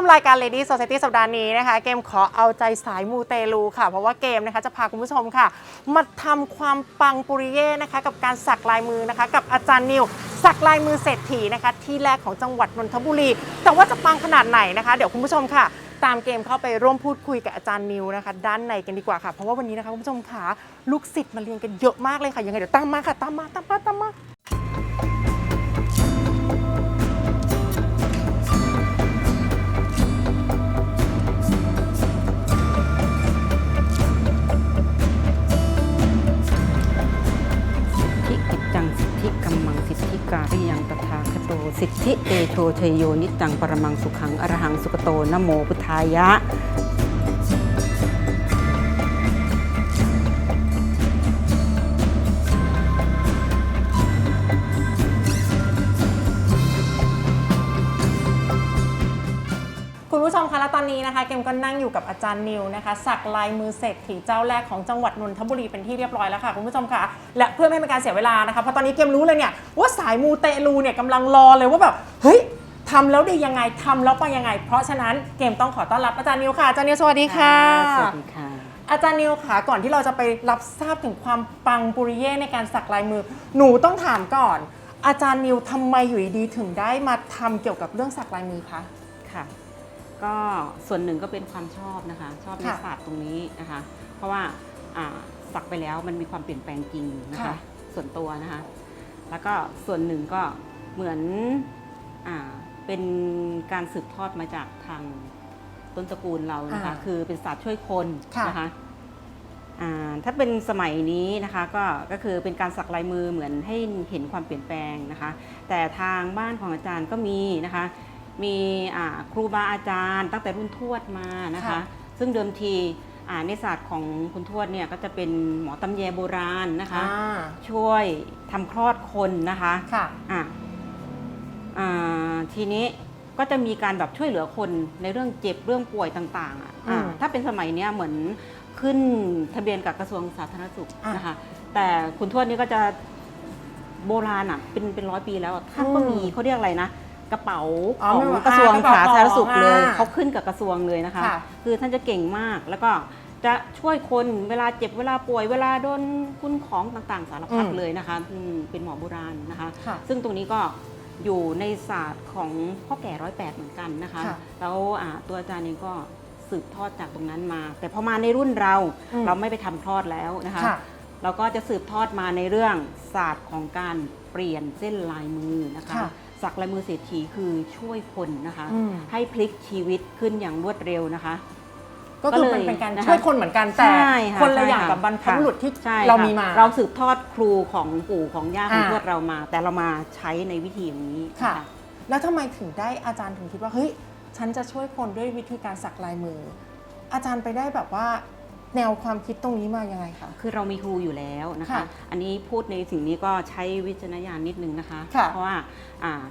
มรายการ Lady Society สัปดาห์นี้นะคะ เกมขอเอาใจสายมูเตลูค่ะ เพราะว่าเกมนะคะจะพาคุณผู้ชมค่ะ มาทำความปังปุริเย่นะคะ กับการสักลายมือนะคะ กับอาจารย์นิว สักลายมือเศรษฐีนะคะ ที่แรกของจังหวัดนนทบุรี แต่ว่าจะปังขนาดไหนนะคะ เดี๋ยวคุณผู้ชมค่ะ ตามเกมเข้าไปร่วมพูดคุยกับอาจารย์นิวนะคะ ด้านในกันดีกว่าค่ะ เพราะว่าวันนี้นะคะคุณผู้ชมค่ะลูกศิษย์มาเรียนกันเยอะมากเลยค่ะยังไงเดี๋ยวตามมาค่ะตามมาตามมาตามมา สิทธิเตโชชัยโยนิจังปรมังสุขังอรหังสุกโตนโมพุทธายะ คุณผู้ชมคะและตอนนี้นะคะเกมก็นั่งอยู่กับอาจารย์นิวนะคะ สักลายมือเศรษฐีเจ้าแรกของจังหวัดนนทบุรีเป็นที่เรียบร้อยแล้วค่ะคุณผู้ชมค่ะและเพื่อไม่ให้เป็นการเสียเวลานะคะเพราะตอนนี้เกมรู้เลยเนี่ยว่าสายมูเตลูเนี่ยกำลังรอเลยว่าแบบเฮ้ยทำแล้วดียังไงทำแล้วไปยังไง เพราะฉะนั้นเกมต้องขอต้อนรับอาจารย์นิวค่ะอาจารย์นิวสวัสดีค่ะ สวัสดีค่ะ อาจารย์นิวค่ะก่อนที่เราจะไปรับทราบถึงความปังปุริเย่ในการสักลายมือ หนูต้องถามก่อน อาจารย์นิวทำไมอยู่ดีๆถึงได้มาทำเกี่ยวกับเรื่องสักลายมือคะค่ะ ก็ส่วนหนึ่งก็เป็นความชอบนะคะ ชอบในค่ะศาสตร์ตรงนี้นะคะ เพราะว่าอ่าสักไปแล้วมันมีความเปลี่ยนแปลงจริงนะคะ ค่ะ ส่วนตัวนะคะ แล้วก็ส่วนหนึ่งก็เหมือนอ่าเป็นการสืบทอดมาจากทางต้นตระกูลเรานะคะคือเป็นศาสตร์ช่วยคนค่ะนะคะอ่าถ้าเป็นสมัยนี้นะคะก็ก็คือเป็นการสักลายมือเหมือนให้เห็นความเปลี่ยนแปลงนะคะ แต่ทางบ้านของอาจารย์ก็มีนะคะ มีอ่าครูบาอาจารย์ ตั้งแต่รุ่นทวดมานะคะค่ะซึ่งเดิมทีอ่าในศาสตร์ของคุณทวดเนี่ยก็จะเป็นหมอตำแยโบราณนะคะอ่าช่วยทำคลอดคนนะคะค่ะอะอ่าทีนี้ก็จะมีการแบบช่วยเหลือคนในเรื่องเจ็บเรื่องป่วยต่างๆอะอืมอะถ้าเป็นสมัยเนี้ยเหมือนขึ้นทะเบียนกับกระทรวงสาธารณสุขอะนะคะ แต่คุณทวดนี่ก็จะโบราณอะเป็นเป็นร้อยปีแล้วอะท่านก็อืมมีเขาเรียกอะไรนะ กระเป๋าอ๋อของไม่ว่ากระทรวงอ่ากระเป๋าสาธารณสุขเลยของอ่าเขาขึ้นกับกระทรวงเลยนะคะ ค่ะ คือท่านจะเก่งมากแล้วก็จะช่วยคนเวลาเจ็บเวลาป่วย เวลาโดนคุณของต่างๆ สารพัดอืมเลยนะคะอืมเป็นหมอโบราณนะคะ ค่ะ ซึ่งตรงนี้ก็อยู่ในศาสตร์ของพ่อแก่ร้อยแปดเหมือนกันนะคะ ค่ะแล้วอ่าตัวอาจารย์เองก็สืบทอดจากตรงนั้นมา แต่พอมาในรุ่นเราอืม เราไม่ไปทำคลอดแล้วนะคะ ค่ะ เราก็จะสืบทอดมาในเรื่องศาสตร์ของการเปลี่ยนเส้นลายมือนะคะ ค่ะ สักลายมือเศรษฐีคือช่วยคนนะคะ อืม ให้พลิกชีวิตขึ้นอย่างรวดเร็วนะคะ ก็คือก็เลยมันเป็นการนะคะ ช่วยคนเหมือนกันแต่ ใช่ค่ะคนละใช่อย่างค่ะกับบรรพบุรุษที่ใช่เราค่ะมีมา เราสืบทอดครูของปู่ของย่าของอ่า ทวดเรามา แต่เรามาใช้ในวิธีอย่างนี้ ค่ะนแล้วทำไมถึงได้อาจารย์ถึงคิดว่าเฮ้ยฉันจะช่วยคนด้วยวิธีการสักลายมือ อาจารย์ไปได้แบบว่า แนวความคิดตรงนี้มายังไงคะ คือเรามีครูอยู่แล้วนะคะ ค่ะอันนี้พูดในสิ่งนี้ก็ใช้วิจารณญาณนิดนึงนะคะ ค่ะเพราะว่าอ่า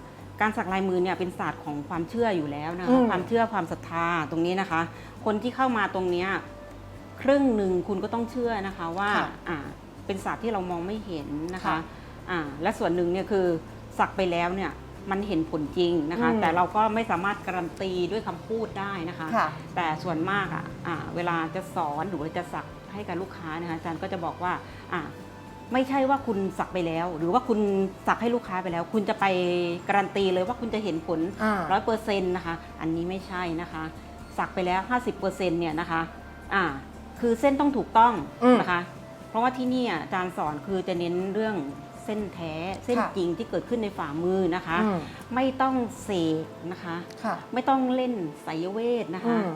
การสักลายมือเนี่ยเป็นศาสตร์ของความเชื่ออยู่แล้วนะอืคะม ความเชื่อความศรัทธาตรงนี้นะคะ คนที่เข้ามาตรงเนี้ยครึ่งหนึ่งคุณก็ต้องเชื่อนะคะว่าค่ะอ่าเป็นศาสตร์ที่เรามองไม่เห็นนะคะค่ะ อ่าและส่วนหนึ่งเนี่ยคือสักไปแล้วเนี่ย มันเห็นผลจริงนะคะ อืมแต่เราก็ไม่สามารถการันตีด้วยคำพูดได้นะคะ ค่ะแต่ส่วนมากอะอ่าเวลาจะสอนหรือว่าจะสักให้กับลูกค้านะคะอาจารย์ก็จะบอกว่าอ่า ไม่ใช่ว่าคุณสักไปแล้ว หรือว่าคุณสักให้ลูกค้าไปแล้ว คุณจะไปการันตีเลยว่าคุณจะเห็นผล อ่า ร้อยเปอร์เซ็นต์นะคะ อันนี้ไม่ใช่นะคะ สักไปแล้ว 50%เนี่ยนะคะ อ่า คือเส้นต้องถูกต้องอืมนะคะ เพราะว่าที่นี่อะอาจารย์สอนคือจะเน้นเรื่อง เส้นแท้เส้นค่ะจริงที่เกิดขึ้นในฝ่ามือนะคะอืมไม่ต้องเสกนะคะค่ะไม่ต้องเล่นไสยเวทนะคะอืม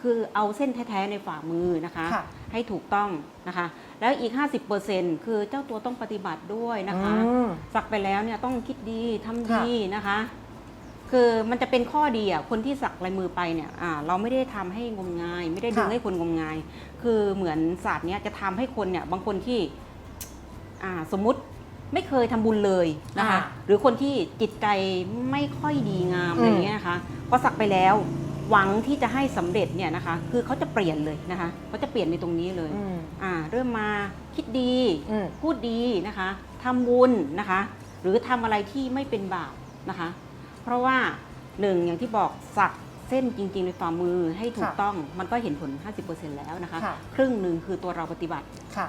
คือเอาเส้นแท้ๆในฝ่ามือนะคะค่ะให้ถูกต้องนะคะ แล้วอีก 50%คือเจ้าตัวต้องปฏิบัติด้วยนะคะอืมสักไปแล้วเนี่ยต้องคิดดีทำค่ะดีนะคะคือมันจะเป็นข้อดีอะคนที่สักลายมือไปเนี่ยอ่าเราไม่ได้ทำให้งมงาย ไม่ได้ดึงค่ะให้คนงมงาย คือเหมือนศาสตร์เนี้ยจะทำให้คนเนี่ยบางคนที่อ่าสมมุติ ไม่เคยทำบุญเลยนะคะอ่าหรือคนที่จิตใจไม่ค่อยดีงามอืมอะไรอย่างเงี้ยนะคะพอสักไปแล้วหวังที่จะให้สำเร็จเนี่ยนะคะ คือเขาจะเปลี่ยนเลยนะคะเขาจะเปลี่ยนในตรงนี้เลยอืมอ่าเริ่มมาคิดดีอืมพูดดีนะคะทำบุญนะคะ หรือทำอะไรที่ไม่เป็นบาปนะคะ เพราะว่าหนึ่งอย่างที่บอกสักเส้นจริง ๆ ในฝ่ามือให้ถูกค่ะต้องมันก็เห็นผล 50%แล้วนะคะค่ะครึ่งหนึ่งคือตัวเราปฏิบัติค่ะ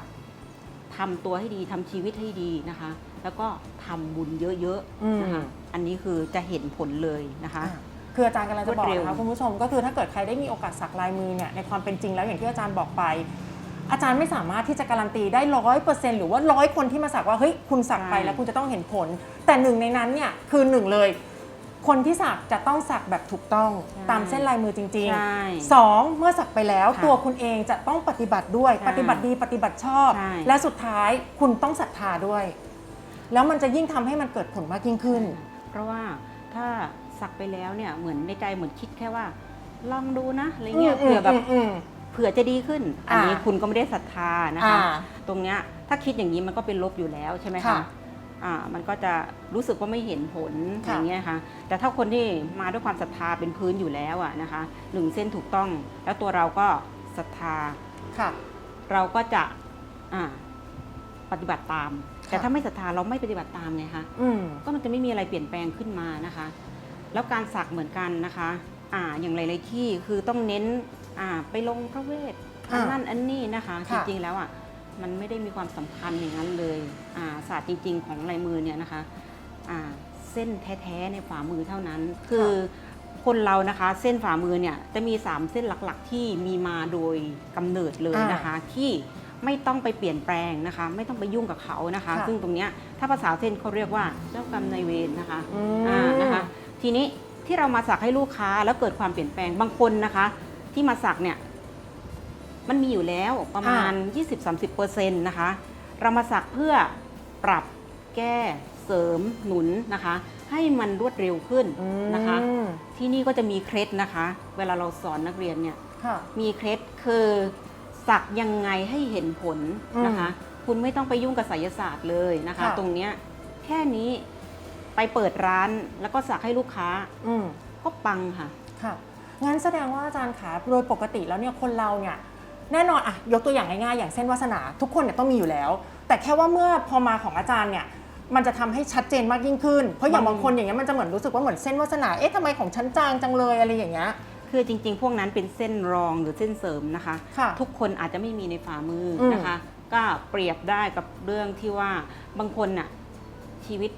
ทำตัวให้ดีทำชีวิตให้ดีนะคะ แล้วก็ทำบุญเยอะอืมๆนะคะ อันนี้คือจะเห็นผลเลยนะคะอะคืออาจารย์กำลังจะบอกรวดเร็วนะคะคุณผู้ชมก็คือถ้าเกิดใครได้มีโอกาสสักลายมือเนี่ยในความเป็นจริงแล้วอย่างที่อาจารย์บอกไป อาจารย์ไม่สามารถที่จะการันตีได้ร้อยเปอร์เซ็นต์หรือว่าร้อยคนที่มาสักว่าเฮ้ยคุณสักไปแล้วคุณจะต้องเห็นผล แต่หนึ่งในนั้นเนี่ยคือหนึ่งเลย คนที่สักจะต้องสักแบบถูกต้องตามเส้นลายมือจริงใช่ๆสองเมื่อสักไปแล้วค่ะตัวคุณเองจะต้องปฏิบัติด้วย ใช่ปฏิบัติดีปฏิบัติชอบ ใช่ และสุดท้ายคุณต้องศรัทธาด้วย แล้วมันจะยิ่งทำให้มันเกิดผลมากยิ่งขึ้น เพราะว่าถ้าสักไปแล้วเนี่ยเหมือนในใจเหมือนคิดแค่ว่า ลองดูนะอะไรเงี้ยเผื่อแบบอืมเผื่อจะดีขึ้น อันนี้อ่าคุณก็ไม่ได้ศรัทธานะคะ อ่าตรงเนี้ยถ้าคิดอย่างนี้มันก็เป็นลบอยู่แล้วใช่ไหมค่ะคะ อ่ามันก็จะรู้สึกว่าไม่เห็นผลค่ะอย่างเงี้ยค่ะแต่ถ้าคนที่มาด้วยความศรัทธาเป็นพื้นอยู่แล้วอะนะคะหนึ่งเส้นถูกต้อง แล้วตัวเราก็ศรัทธา ค่ะ เราก็จะอ่าปฏิบัติตาม แต่ค่ะถ้าไม่ศรัทธาเราไม่ปฏิบัติตามไงคะอืม ก็มันจะไม่มีอะไรเปลี่ยนแปลงขึ้นมานะคะ แล้วการสักเหมือนกันนะคะอ่าอย่างหลายๆที่คือต้องเน้นอ่าไปลงพระเวทอันอ่านั่นอันนี้นะคะ จค่ะ ริงๆแล้วอะ มันไม่ได้มีความสำคัญอย่างนั้นเลยอ่าศาสตร์จริง ๆ ของลายมือเนี่ยนะคะอ่าเส้นแท้ๆในฝ่ามือเท่านั้น คือคนเรานะคะเส้นฝ่ามือเนี่ยจะมี 3 เส้นหลักๆ ที่มีมาโดยกำเนิดเลยนะคะ ที่ไม่ต้องไปเปลี่ยนแปลงนะคะ ไม่ต้องไปยุ่งกับเขานะคะค่ะซึ่งตรงเนี้ยถ้าภาษาเส้นเขาเรียกว่าเจ้ากรรมนายเวรนะคะอืมอ่านะคะ ทีนี้ที่เรามาสักให้ลูกค้าแล้วเกิดความเปลี่ยนแปลงบางคนนะคะ ที่มาสักเนี่ย มันมีอยู่แล้วประมาณ 20-30%นะคะ เรามาสักเพื่อปรับแก้เสริมหนุนนะคะ ให้มันรวดเร็วขึ้นนะคะ อืมที่นี่ก็จะมีเคล็ดนะคะ เวลาเราสอนนักเรียนเนี่ย ค่ะ มีเคล็ดคือสักยังไงให้เห็นผลนะคะ คุณไม่ต้องไปยุ่งกับไสยศาสตร์เลยนะคะ ค่ะ ตรงเนี้ยแค่นี้ไปเปิดร้านแล้วก็สักให้ลูกค้าอืม ก็ปังค่ะ ค่ะ งั้นแสดงว่าอาจารย์ขาโดยปกติแล้วเนี่ยคนเราเนี่ย แน่นอนอะยกตัวอย่างง่ายๆ อย่างเส้นวาสนาทุกคนเนี่ยต้องมีอยู่แล้ว แต่แค่ว่าเมื่อพอมาของอาจารย์เนี่ยมันจะทำให้ชัดเจนมากยิ่งขึ้น เพราะอย่างมันบางคนอย่างเงี้ยมันจะเหมือนรู้สึกว่าเหมือนเส้นวาสนา เอ๊ะทำไมของฉันจางจังเลยอะไรอย่างเงี้ย คือจริง ๆ พวกนั้นเป็นเส้นรองหรือเส้นเสริมนะคะค่ะทุกคนอาจจะไม่มีในฝ่ามืออมนะคะ ก็เปรียบได้กับเรื่องที่ว่าบางคนน่ะชีวิต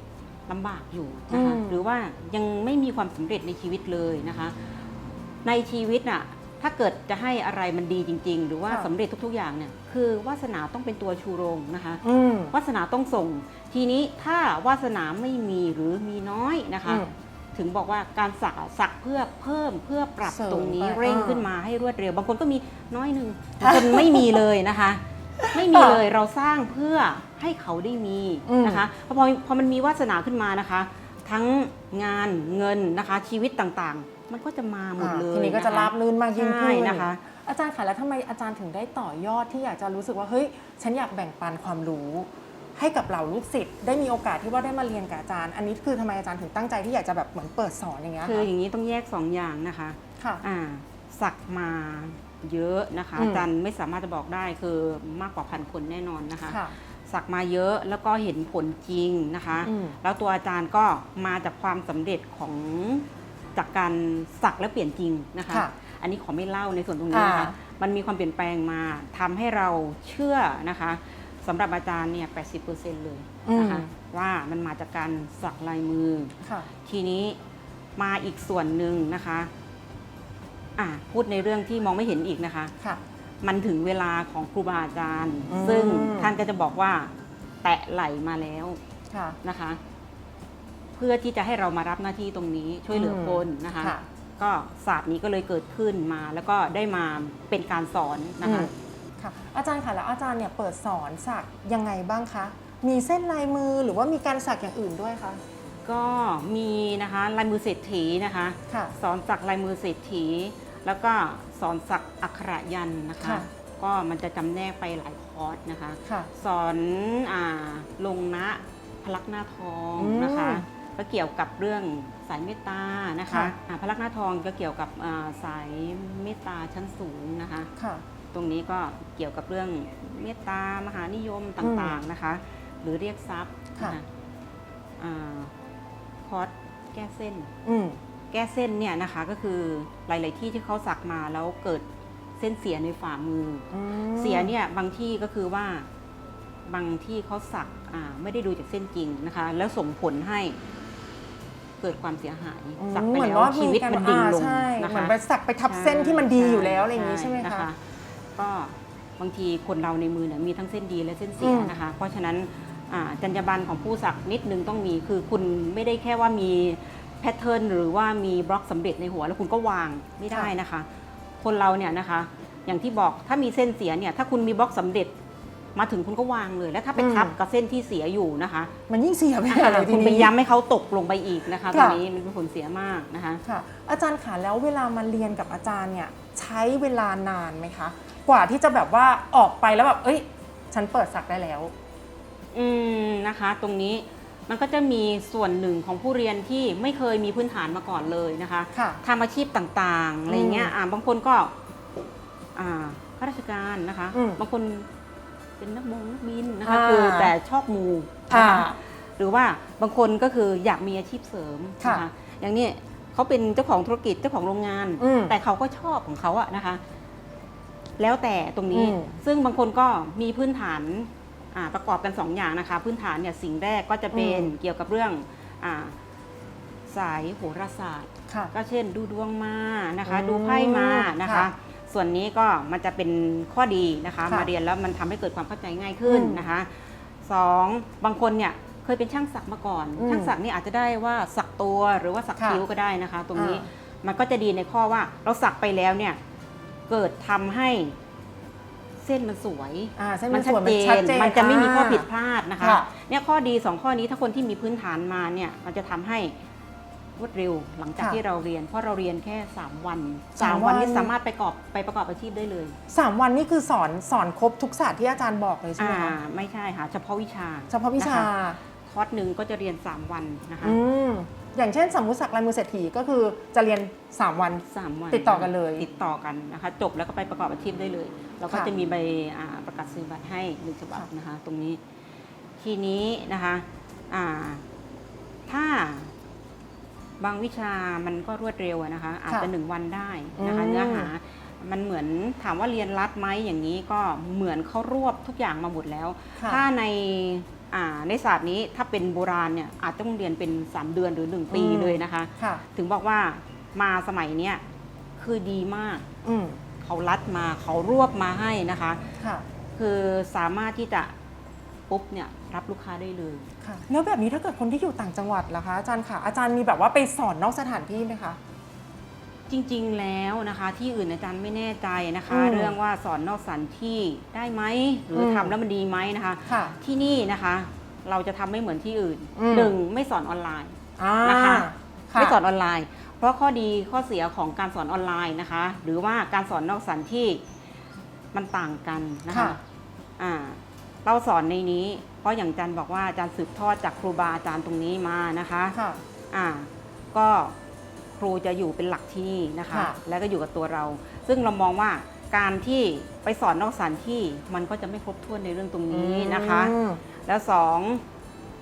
ลำบากอยู่นะคะอืมหรือว่ายังไม่มีความสำเร็จในชีวิตเลยนะคะ ในชีวิตน่ะ ถ้าเกิดจะให้อะไรมันดีจริง ๆ หรือว่าสำเร็จทุกๆอย่างเนี่ยคือวาสนาต้องเป็นตัวชูโรงนะคะ อืม วาสนาต้องส่ง ทีนี้ถ้าวาสนาไม่มีหรือมีน้อยนะคะ อืมถึงบอกว่าการสักอะสักเพื่อเพิ่มเพื่อปรับเสริมตรงนี้ไปเร่งอ่าขึ้นมาให้รวดเร็ว บางคนก็มีน้อยหนึ่งบางคนไม่มีเลยนะคะ ไม่มีค่ะเลยเราสร้างเพื่อให้เขาได้มีอืม นะคะพอพอพอมันมีวาสนาขึ้นมานะคะ ทั้งงานเงินนะคะชีวิตต่างๆ มันก็จะมาหมดเลยทีนี้ก็จะคราบรื่นมากยิ่งขึ้นใช่นะคะ อาจารย์คะแล้วทำไมอาจารย์ถึงได้ต่อยอดที่อยากจะรู้สึกว่าเฮ้ยฉันอยากแบ่งปันความรู้ ให้กับเหล่าลูกศิษย์ได้มีโอกาสที่ว่าได้มาเรียนกับอาจารย์ อันนี้คือทำไมอาจารย์ถึงตั้งใจที่อยากจะแบบเหมือนเปิดสอนอย่างเงี้ยคือคะอย่างนี้ต้องแยกสองอย่างนะคะค่ะอ่าสักมาเยอะนะคะอืมอาจารย์ไม่สามารถจะบอกได้คือมากกว่าพันคนแน่นอนนะคะค่ะสักมาเยอะแล้วก็เห็นผลจริงนะคะอืมแล้วตัวอาจารย์ก็มาจากความสำเร็จของ จากการสักและเปลี่ยนจริงนะคะ ค่ะอันนี้ขอไม่เล่าในส่วนตรงนี้นะคะ อ่า มันมีความเปลี่ยนแปลงมาทำให้เราเชื่อนะคะสำหรับอาจารย์เนี่ย80%เลยนะคะอืมว่ามันมาจากการสักลายมือ ค่ะ ทีนี้มาอีกส่วนหนึ่งนะคะอะพูดในเรื่องที่มองไม่เห็นอีกนะคะ ค่ะ มันถึงเวลาของครูบาอาจารย์ อืม ซึ่งท่านก็จะบอกว่า แตะไหลมาแล้วค่ะ นะคะเพื่อที่จะให้เรามารับหน้าที่ตรงนี้ช่วยเหลือคนนะคะค่ะ ก็ศาสตร์นี้ก็เลยเกิดขึ้นมา แล้วก็ได้มาเป็นการสอนนะคะอืมค่ะ อาจารย์ค่ะแล้วอาจารย์เนี่ยเปิดสอนสักยังไงบ้างคะ มีเส้นลายมือหรือว่ามีการสักอย่างอื่นด้วยคะ ก็มีนะคะลายมือเศรษฐีนะคะ ค่ะ สอนสักลายมือเศรษฐี แล้วก็สอนสักอักขระยันต์นะคะ ค่ะ ก็มันจะจำแนกไปหลายคอร์สนะคะ ค่ะ สอนอาลงนะพลักหน้าทองอืมนะคะ ก็เกี่ยวกับเรื่องสายเมตตานะคะค่ะ อ่าพลักหน้าทองก็เกี่ยวกับอ่าสายเมตตาชั้นสูงนะคะ ค่ะ ตรงนี้ก็เกี่ยวกับเรื่องเมตตามหานิยมต่างๆนะคะ หรือเรียกทรัพย์ค่ะ นอ่าคอร์สแก้เส้น อืม แก้เส้นเนี่ยนะคะก็คือหลาย ๆ ที่ที่เขาสักมาแล้วเกิดเส้นเสียในฝ่ามือออืมเสียเนี่ยบางที่ก็คือว่าบางที่เขาสักอ่าไม่ได้ดูจากเส้นจริงนะคะ แล้วส่งผลให้ เกิดความเสียหายอืมสักไปเหมือนแล้วว่าชีวิตมันดิ่งลงอ่าใช่นะเหมือคะนไปสักไปทับเส้นที่มันดีอยู่แล้วอะไรอย่างนี้ใช่ไหมนะคะ ก็บางทีคนเราในมือเนี่ยมีทั้งเส้นดีและเส้นเสียอืมนะคะ เพราะฉะนั้นอ่าจรรยาบรรณของผู้สักนิดนึงต้องมีคือคุณไม่ได้แค่ว่ามีแพทเทิร์นหรือว่ามีบล็อกสำเร็จในหัวแล้วคุณก็วางไม่ได้นะคะ คนเราเนี่ยนะคะ อย่างที่บอกถ้ามีเส้นเสียเนี่ยถ้าคุณมีบล็อกสำเร็จ มาถึงคุณก็วางเลย แล้วถ้าไปอืมทับกับเส้นที่เสียอยู่นะคะ มันยิ่งเสียไปใหญ่เลยทีคุณไปนี้ย้ำให้เขาตกลงไปอีกนะคะตรค่ะงนี้มันเป็นผลเสียมากนะคะ ค่ะ อาจารย์ค่ะแล้วเวลามาเรียนกับอาจารย์เนี่ยใช้เวลานานไหมคะ กว่าที่จะแบบว่าออกไปแล้วแบบเอ้ย ฉันเปิดสักได้แล้ว อืมนะคะตรงนี้มันก็จะมีส่วนหนึ่งของผู้เรียนที่ไม่เคยมีพื้นฐานมาก่อนเลยนะคะค่ะทำอาชีพต่างๆอะไรเงี้ยอืมอ่าบางคนก็อ่าข้าราชการนะคะ อืมบางคน เป็นนักบงนักบินนะคะอ่า คือแต่ชอบมูนะอ่าคะหรือว่าบางคนก็คืออยากมีอาชีพเสริมค่ะนะคะอย่างนี้เขาเป็นเจ้าของธุรกิจเจ้าของโรงงาน อืมแต่เขาก็ชอบของเขาอะนะคะ แล้วแต่ตรงนี้อืม ซึ่งบางคนก็มีพื้นฐานอ่าประกอบกันสองอย่างนะคะ พื้นฐานเนี่ยสิ่งแรกก็จะเป็นเกี่ยวกับเรื่องอาสายโหราศาสตร์ ค่ะ ก็เช่นดูดวงมานะคะ อืมดูไพ่มานะคะ ค่ะ ส่วนนี้ก็มันจะเป็นข้อดีนะคะค่ะ มาเรียนแล้วมันทำให้เกิดความเข้าใจง่ายขึ้นอืมนะคะสองบางคนเนี่ยเคยเป็นช่างสักมาก่อน อืมช่างสักนี่อาจจะได้ว่าสักตัวหรือว่าสักค่ะคิ้วก็ได้นะคะ ตรงนี้อ่ มันก็จะดีในข้อว่าเราสักไปแล้วเนี่ยเกิดทำให้เส้นมันสวย อ่าเส้นมัมันนชัสดวยเจมันชัดน เจนมันจะไม่มีข้ออ่าผิดพลาดนะคะ ค่ะเนี่ยข้อดีสองข้อนี้ถ้าคนที่มีพื้นฐานมาเนี่ย มันจะทำให้ รวดเร็วหลังจากค่ะที่เราเรียน เพราะเราเรียนแค่ 3 วัน สาม3 วันวัน นี้สามารถไปประกอบไปประกอบอาชีพได้เลยสามวันนี่คือสอนสอนครบทุกศาสตร์ที่อาจารย์บอกเลยใช่ไหมอ่าคะไม่ใช่ค่ะเฉพาะวิชาเฉพาะวิชานคคอร์สหนึ่งก็จะเรียน 3 วันนะคะอืมอย่างเช่นสมมุติสักลายมือเศรษฐีก็คือจะเรียน 3 วัน สามวันติดต่อกันเลยติดต่อกันนะคะ จบแล้วก็ไปประกอบอาชีพได้เลย เราก็ค่ะจะมีใบอ่าประกาศนียบัตรให้หนึ่งฉบับค่ะ นะคะ ตรงนี้ทีนี้นะคะอ่าถ้า บางวิชามันก็รวดเร็วอะนะคะ อาจจะหนึ่งวันได้นะคะอืมเนื้อหา มันเหมือนถามว่าเรียนรัดไหมอย่างนี้ก็เหมือนเขารวบทุกอย่างมาหมดแล้วค่ะถ้าในอ่าในศาสตร์นี้ถ้าเป็นโบราณเนี่ยอาจต้องเรียนเป็น 3 เดือนหรือ 1 ปีอืมเลยนะคะค่ะถึงบอกว่ามาสมัยเนี้ยคือดีมากอืมเขารัดมาเขารวบมาให้นะคะค่ะคือสามารถที่จะปุ๊บเนี่ย รับลูกค้าได้เลย ค่ะแล้วแบบนี้ถ้าเกิดคนที่อยู่ต่างจังหวัดล่ะคะอาจารย์ค่ะอาจารย์มีแบบว่าไปสอนนอกสถานที่ไหมคะ จริงๆแล้วนะคะ ที่อื่นอาจารย์ไม่แน่ใจนะคะ อืมเรื่องว่าสอนนอกสถานที่ได้ไหมหรืออม ทำแล้วมันดีไหมนะคะ ค่ะ ที่นี่นะคะ เราจะทำไม่เหมือนที่อื่นอืม หนึ่งไม่สอนออนไลน์ อ่านะคะค่ะไม่สอนออนไลน์ เพราะข้อดีข้อเสียของการสอนออนไลน์นะคะ หรือว่าการสอนนอกสถานที่มันต่างกันนะคะค่ะ อ่า เราสอนในนี้ เพราะอย่างอาจารย์บอกว่าอาจารย์สืบทอดจากครูบาอาจารย์ตรงนี้มานะคะค่ะอ่าก็ครูจะอยู่เป็นหลักที่นี่นะคะ ค่ะ แล้วก็อยู่กับตัวเรา ซึ่งเรามองว่าการที่ไปสอนนอกสถานที่มันก็จะไม่ครบถ้วนในเรื่องตรงนี้นะคะ อืม แล้วสอง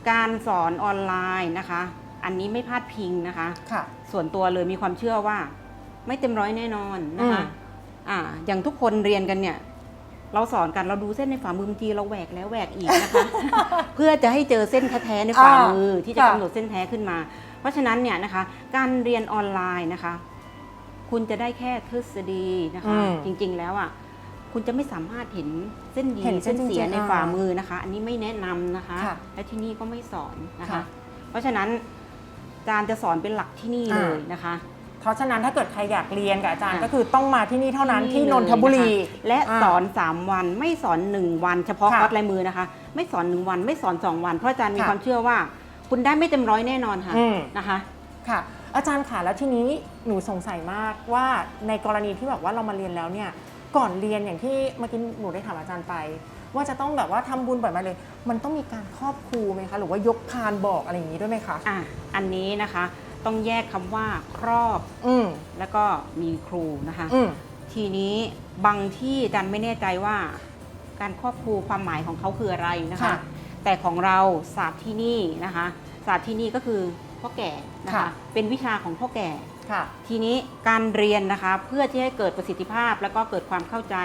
การสอนออนไลน์นะคะ อันนี้ไม่พลาดพิงนะคะ ค่ะ ส่วนตัวเลยมีความเชื่อว่า ไม่เต็มร้อยแน่นอนนะคะอืมอ่าอย่างทุกคนเรียนกันเนี่ย เราสอนกันเราดูเส้นในฝ่ามือบางทีเราแหวกแล้วแหวกอีกนะคะ เพื่อจะให้เจอเส้นแท้ๆในฝ่ามือที่จะค่ะกำหนดเส้นแท้ขึ้นมา เพราะฉะนั้นเนี่ยนะคะ การเรียนออนไลน์นะคะ คุณจะได้แค่ทฤษฎีนะคะ อืมจริงๆแล้วอะคุณจะไม่สามารถเห็นเส้นดีเห็นเส้เส้นนเสียจริงๆในอ่าฝ่ามือนะคะ อันนี้ไม่แนะนำนะคะ ค่ะและที่นี่ก็ไม่สอนนะคะ ค่ะ เพราะฉะนั้นอาจารย์จะสอนเป็นหลักที่นี่อ่าเลยนะคะ เพราะฉะนั้นถ้าเกิดใครอยากเรียนกับอาจารย์อะก็คือต้องมาที่นี่เท่านั้นที่นเลยนทบุรีนะคะและอ่าสอน 3 วันไม่สอน 1 วัน เฉพาะค่ะคอร์สลายมือนะคะ ไม่สอน 1 วันไม่สอน 2 วัน เพราะอาจารย์มีค่ะความเชื่อว่า คุณได้ไม่เต็มร้อยแน่นอนค่ะอืมนะคะค่ะอาจารย์ค่ะแล้วทีนี้หนูสงสัยมากว่าในกรณีที่แบบว่าเรามาเรียนแล้วเนี่ยก่อนเรียนอย่างที่เมื่อกี้หนูได้ถามอาจารย์ไป ว่าจะต้องแบบว่าทำบุญบ่อยไหมเลย มันต้องมีการครอบครูไหมคะหรือว่ายกพานบอกอะไรอย่างนี้ด้วยไหมคะอะอันนี้นะคะ ต้องแยกคำว่าครอบอืมแล้วก็มีครูนะคะ อืมทีนี้บางที่อาจารย์ไม่แน่ใจว่า การครอบครูความหมายของเขาคืออะไรนะคะ ค่ะแต่ของเราศาสตร์ที่นี่นะคะศาสตร์ที่นี่ก็คือพ่อแก่นะค่ะ คะ เป็นวิชาของพ่อแก่ ค่ะ ทีนี้การเรียนนะคะเพื่อที่ให้เกิดประสิทธิภาพ แล้วก็เกิดความเข้าใจ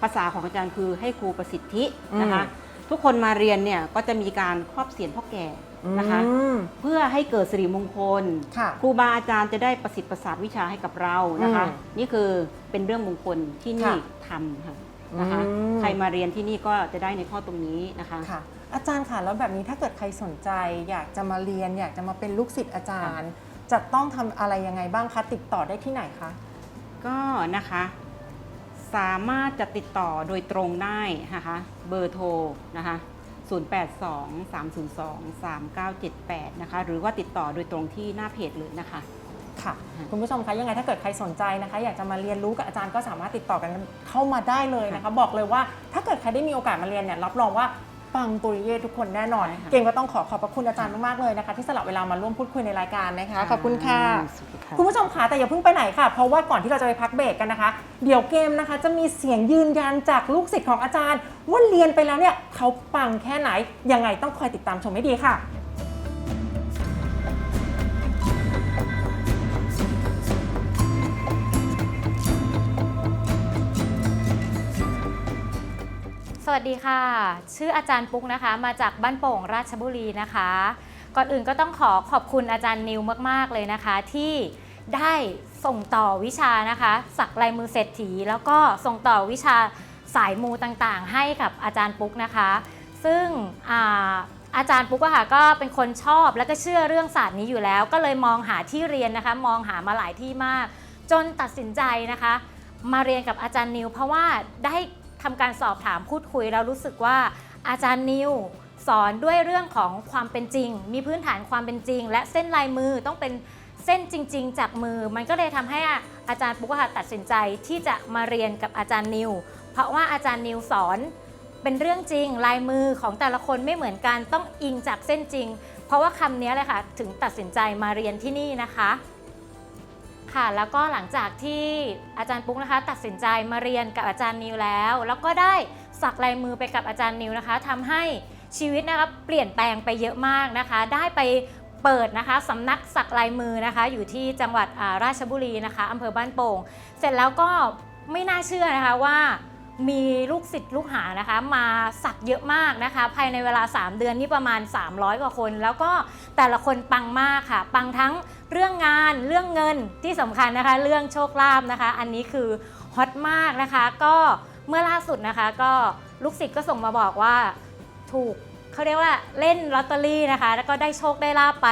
ภาษาของอาจารย์คือให้ครูประสิทธินะคะ ทุกคนมาเรียนเนี่ยก็จะมีการครอบเสียนพ่อแก่นะคะ อืม เพื่อให้เกิดสิริมงคลค่ะครูบาอาจารย์จะได้ประสิทธิ์ประสาทวิชาให้กับเรานะคะ อืมนี่คือเป็นเรื่องมงคลที่นี่ค่ะทำค่ะนะคะ อืม ใครมาเรียนที่นี่ก็จะได้ในข้อตรงนี้นะคะ ค่ะ อาจารย์ค่ะแล้วแบบนี้ถ้าเกิดใครสนใจ อยากจะมาเรียน อยากจะมาเป็นลูกศิษย์อาจารย์ จะต้องทำอะไรยังไงบ้างคะติดต่อได้ที่ไหนคะ ก็นะคะ สามารถจะติดต่อโดยตรงได้นะคะเบอร์โทรนะคะ0823023978 นะคะ หรือว่าติดต่อโดยตรงที่หน้าเพจเลยนะคะ ค่ะ คุณผู้ชมคะยังไงถ้าเกิดใครสนใจนะคะ อยากจะมาเรียนรู้กับอาจารย์ก็สามารถติดต่อกันเข้ามาได้เลยนะคะ บอกเลยว่าถ้าเกิดใครได้มีโอกาสมาเรียนเนี่ยรับรองว่า ปังปุริเย่ทุกคนแน่นอน ใช่ค่ะ เก่งก็ต้องขอขอบพระคุณอาจารย์มากๆเลยนะคะ ที่สละเวลามาร่วมพูดคุยในรายการนะคะ ขอบคุณค่ะ สวัสดีค่ะ คุณผู้ชมคะแต่อย่าเพิ่งไปไหนค่ะ เพราะว่าก่อนที่เราจะไปพักเบรกกันนะคะ เดี๋ยวเกมนะคะ จะมีเสียงยืนยันจากลูกศิษย์ของอาจารย์ ว่าเรียนไปแล้วเนี่ยเขาปังแค่ไหนยังไงต้องคอยติดตามชมให้ดีค่ะ วัสดีค่ะ ชื่ออาจารย์ปุ๊กนะคะ มาจากบ้านโป่งราชบุรีนะคะ ก่อนอื่นก็ต้องขอขอบคุณอาจารย์นิวมากๆเลยนะคะ ที่ได้ส่งต่อวิชานะคะ สักลายมือเศรษฐี แล้วก็ส่งต่อวิชาสายมูต่างๆ ให้กับอาจารย์ปุ๊กนะคะ ซึ่งอาอาจารย์ปุ๊กะค่ะก็เป็นคนชอบและก็เชื่อเรื่องศาสตร์นี้อยู่แล้ว ก็เลยมองหาที่เรียนนะคะ มองหามาหลายที่มาก จนตัดสินใจนะคะ มาเรียนกับอาจารย์นิว เพราะว่าได้ ทำการสอบถามพูดคุยแล้วรู้สึกว่าอาจารย์นิวสอนด้วยเรื่องของความเป็นจริง มีพื้นฐานความเป็นจริง และเส้นลายมือต้องเป็นเส้นจริง ๆ จากมือ มันก็เลยทำให้อาจารย์ปุ๊กค่ะตัดสินใจที่จะมาเรียนกับอาจารย์นิว เพราะว่าอาจารย์นิวสอนเป็นเรื่องจริงลายมือของแต่ละคนไม่เหมือนกันต้องอิงจากเส้นจริง เพราะว่าคำนี้เลยค่ะถึงตัดสินใจมาเรียนที่นี่นะคะ ค่ะ แล้วก็หลังจากที่อาจารย์ปุ๊กนะคะ ตัดสินใจมาเรียนกับอาจารย์นิวแล้ว แล้วก็ได้สักลายมือไปกับอาจารย์นิวนะคะทำให้ชีวิตนะคะเปลี่ยนแปลงไปเยอะมากนะคะ ได้ไปเปิดนะคะสำนักสักลายมือนะคะ อยู่ที่จังหวัดราชบุรีนะคะอำเภอบ้านโป่ง เสร็จแล้วก็ไม่น่าเชื่อนะคะว่า มีลูกศิษย์ลูกหานะคะ มาสักเยอะมากนะคะ ภายในเวลา 3 เดือนนี่ประมาณ 300 กว่าคน แล้วก็แต่ละคนปังมากค่ะ ปังทั้งเรื่องงานเรื่องเงินที่สำคัญนะคะ เรื่องโชคลาภนะคะ อันนี้คือฮอตมากนะคะ ก็เมื่อล่าสุดนะคะ ก็ลูกศิษย์ก็ส่งมาบอกว่าถูกเขาเรียกว่าเล่นลอตเตอรี่นะคะ แล้วก็ได้โชคได้ลาบไป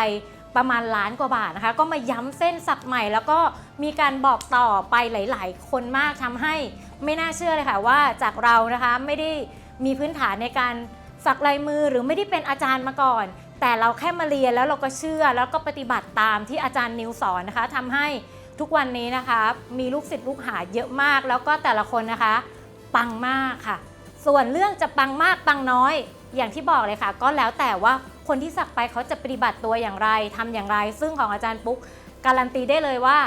ประมาณล้านกว่าบาทนะคะ ก็มาย้ำเส้นสักใหม่ แล้วก็มีการบอกต่อไปหลาย ๆ คนมากทำให้ไม่น่าเชื่อเลยค่ะว่าจากเรานะคะไม่ได้มีพื้นฐานในการสักลายมือหรือไม่ได้เป็นอาจารย์มาก่อน แต่เราแค่มาเรียนแล้วเราก็เชื่อแล้วก็ปฏิบัติตามที่อาจารย์นิวสอนนะคะทำให้ทุกวันนี้นะคะมีลูกศิษย์ลูกหาเยอะมาก แล้วก็แต่ละคนนะคะปังมากค่ะ ส่วนเรื่องจะปังมากปังน้อย อย่างที่บอกเลยค่ะ ก็แล้วแต่ว่า คนที่สักไปเขาจะปฏิบัติตัวอย่างไรทำอย่างไร ซึ่งของอาจารย์ปุ๊กการันตีได้เลยว่า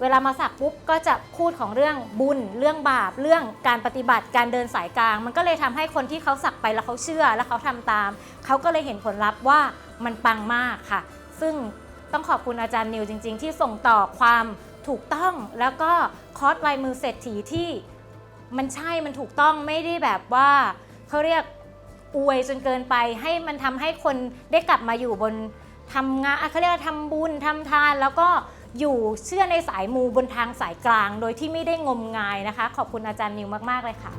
เวลามาสักปุ๊บก็จะพูดของเรื่องบุญ เรื่องบาป เรื่องการปฏิบัติการเดินสายกลาง มันก็เลยทำให้คนที่เขาสักไปแล้วเขาเชื่อแล้วเขาทำตาม เขาก็เลยเห็นผลลัพธ์ว่ามันปังมากค่ะ ซึ่งต้องขอบคุณอาจารย์นิวจริง ๆ ที่ส่งต่อความถูกต้องแล้วก็คอร์สลายมือเศรษฐีที่มันใช่มันถูกต้องไม่ได้แบบว่าเขาเรียก อวยจนเกินไปให้มันทำให้คนได้กลับมาอยู่บนทำงานเขาเรียกว่าทำบุญทำทานแล้วก็อยู่เชื่อในสายมูบนทางสายกลาง โดยที่ไม่ได้งมงายนะคะ ขอบคุณอาจารย์นิวมาก ๆ เลยค่ะ